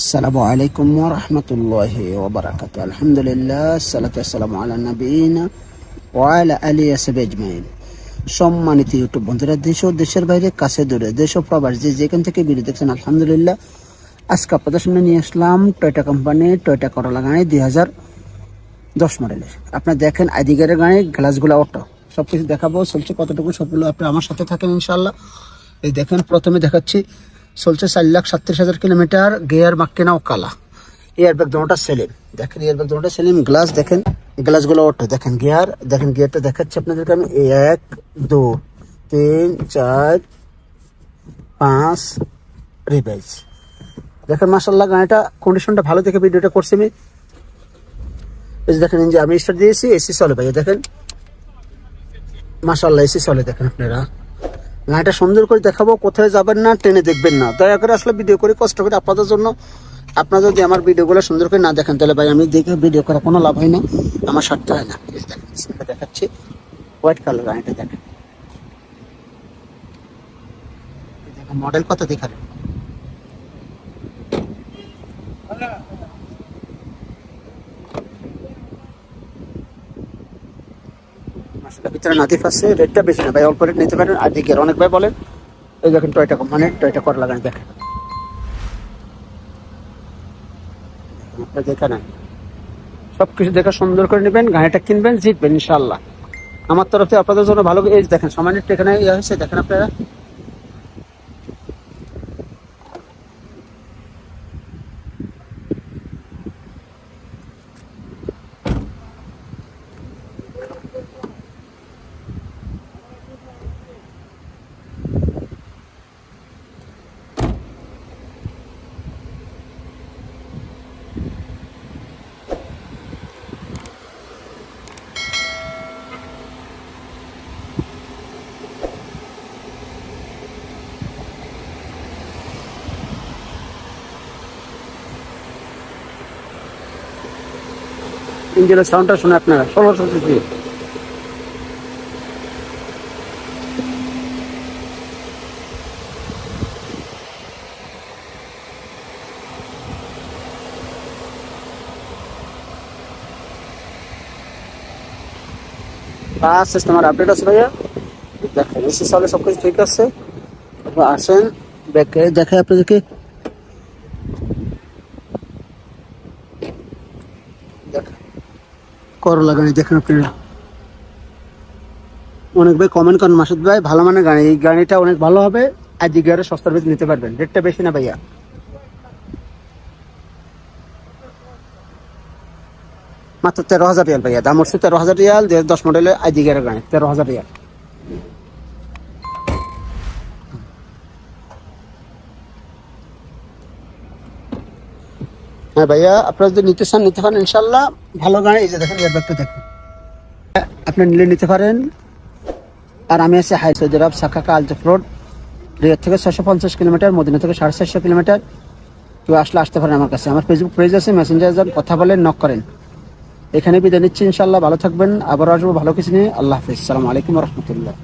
আসসালামু আলাইকুম ওয়া রাহমাতুল্লাহি ওয়া বারাকাতুহু। আলহামদুলিল্লাহ, সালাতু ওয়াসসালামু আলা নাবিয়িনা ওয়া আলা আলিহি ওয়াসাহবিহি সম্মানিত ইউটিউব বন্ধুরা, দেশ ও দেশের বাইরে, কাছে দূরে, দেশ ও প্রবাস, যে যেখান থেকে ভিডিও দেখছেন, আলহামদুলিল্লাহ, আজকে আপনাদের সামনে নিয়ে আসলাম টয়োটা কোম্পানি টয়োটা করলা গাড়ি দুই হাজার দশ মডেলের আপনার দেখেন আইডিগারের গাড়ি গ্লাসগুলো অটো সব কিছু দেখাবো, চলছে কতটুকু, সবগুলো আপনি আমার সাথে থাকেন ইনশাল্লাহ এই দেখেন, প্রথমে দেখাচ্ছি চলছে চার লাখ সাতত্রিশ হাজার কিলোমিটার, গিয়ার, মাক্কেনা ও কালা এয়ার ব্যাগ দুটা সেলিম। দেখেন এয়ার ব্যাগ দুটা সেলিম। গ্লাস দেখেন গ্লাসগুলো অটো দেখেন গিয়ার দেখেন গিয়ারটা দেখাচ্ছি আপনাদেরকে আমি। এক, দু, তিন, চার, পাঁচ রিভাইজ দেখেন মাসাল্লাহ গাড়িটা কন্ডিশনটা ভালো দেখে ভিডিওটা করছি আমি। এই যে দেখেন যে আমি স্টার্ট দিয়েছি এসি চলে ভাই দেখেন। মাসাল্লাহ এসি চলে দেখেন আপনারা। গাড়িটা সুন্দর করে দেখাবো, কোথায় যাবেন না, ট্রেনে দেখবেন না। দয়া করে আসলে ভিডিও করে কষ্ট করে আপনাদের জন্য, আপনারা যদি আমার ভিডিওগুলো সুন্দর করে না দেখেন, তাহলে ভাই আমি দেখে ভিডিও করা কোনো লাভ হয় না, আমার স্বার্থ হয় না। দেখাচ্ছি হোয়াইট কালার গাড়িটা দেখেন। মডেল কত দেখারেন ভিতরে নাতিফ আছে, রেটটা বেশি না। ভাই, অল্প রেট নিতে পারেন। আর দিকে অনেক ভাই বলেন, এই দেখেন টয়টা মানে টয়টা দেখেন। দেখা সব কিছু সুন্দর করে নেবেন, গাড়িটা কিনবেন, জিতবেন ইনশাল্লাহ আমার তরফে আপনাদের জন্য ভালো এই দেখেন, সামান্য এখানে ইয়ে হয়েছে, দেখেন আপনারা। ইঞ্জিনের সাউন্ডটা শুনে আপনারা। ষোলোশো সিসি পাঁচ সিস্টেমের আপডেট আছে ভাইয়া। দেখেন এসি চলে সব কিছু ঠিক আছে। আসেন, ব্যাকে দেখে আপনাদেরকে করলা গাড়ি দেখেন আপনারা অনেক ভাই কমেন্ট করেন, মাসুদ ভাই, ভালো মানের গাড়ি এই গাড়িটা অনেক ভালো হবে আর জিগারে সস্তার ভিতরে নিতে পারবেন। রেটটা বেশি না ভাইয়া। মাত্র তেরো হাজার রিয়াল ভাইয়া। দাম হচ্ছে তেরো হাজার রিয়াল দশ মডেলের আইডি জিগারের গাড়ি তেরো হাজার রিয়াল। হ্যাঁ ভাইয়া, আপনারা যদি নিতে চান, নিতে পারেন ইনশাল্লাহ ভালো গাড়ি, এই যে দেখেন এয়ার ব্যাগটা দেখেন। আপনি নিলে নিতে পারেন। আর আমি আছি high Saudi Arab Sakaka Al Jouf road, Riyadh থেকে ছশো পঞ্চাশ কিলোমিটার, মদিনা থেকে সাড়ে চারশো কিলোমিটার। কেউ আসলে আসতে পারেন আমার কাছে। আমার ফেসবুক পেজ আছে মেসেঞ্জার যান, কথা বলেন নক করেন। এখানে বিদায় নিচ্ছি ইনশাল্লাহ ভালো থাকবেন আবার আসব, ভালো কিছু নিয়ে। আল্লাহ হাফিজ। সালাম আলাইকুম রহমতুল্লাহ।